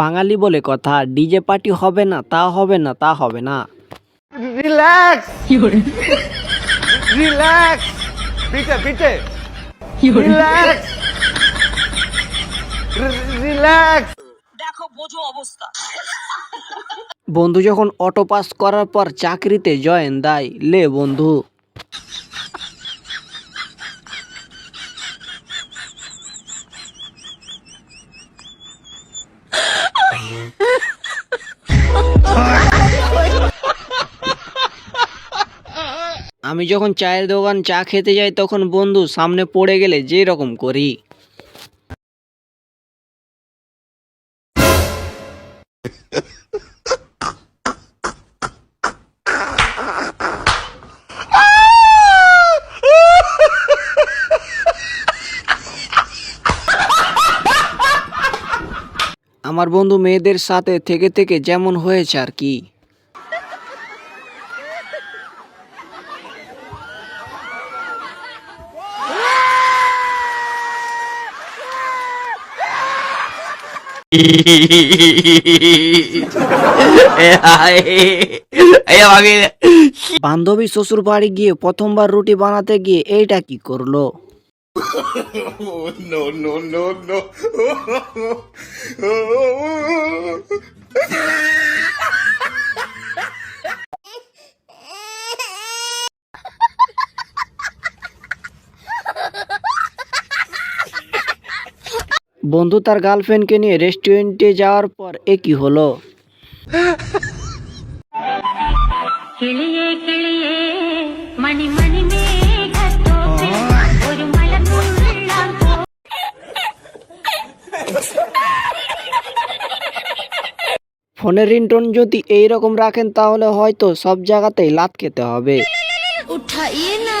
বাঙালি বলে কথা DJ party হবে না তা হবে না তা হবে না। রিল্যাক্স রিল্যাক্স পিঠে পিঠে রিল্যাক্স রিল্যাক্স বন্ধু যখন অটো পাস করার পর চাকরিতে জয়েন দেয় লে বন্ধু। আমি যখন চায়ের দোকান চা খেতে যাই, তখন বন্ধু সামনে পড়ে গেলে যে রকম করি। আমার বন্ধু মেয়েদের সাথে থেকে থেকে যেমন হয়েছে আর কি। বান্ধবী শ্বশুর বাড়ি গিয়ে প্রথমবার রুটি বানাতে গিয়ে এইটা কি করল? বন্ধু তার গার্লফ্রেন্ডকে নিয়ে রেস্টুরেন্টে যাওয়ার পর এ কি হলো? ফোনের রিংটোন যদি এইরকম রাখেন তাহলে হয়তো সব জায়গাতেই লাত খেতে হবে। না।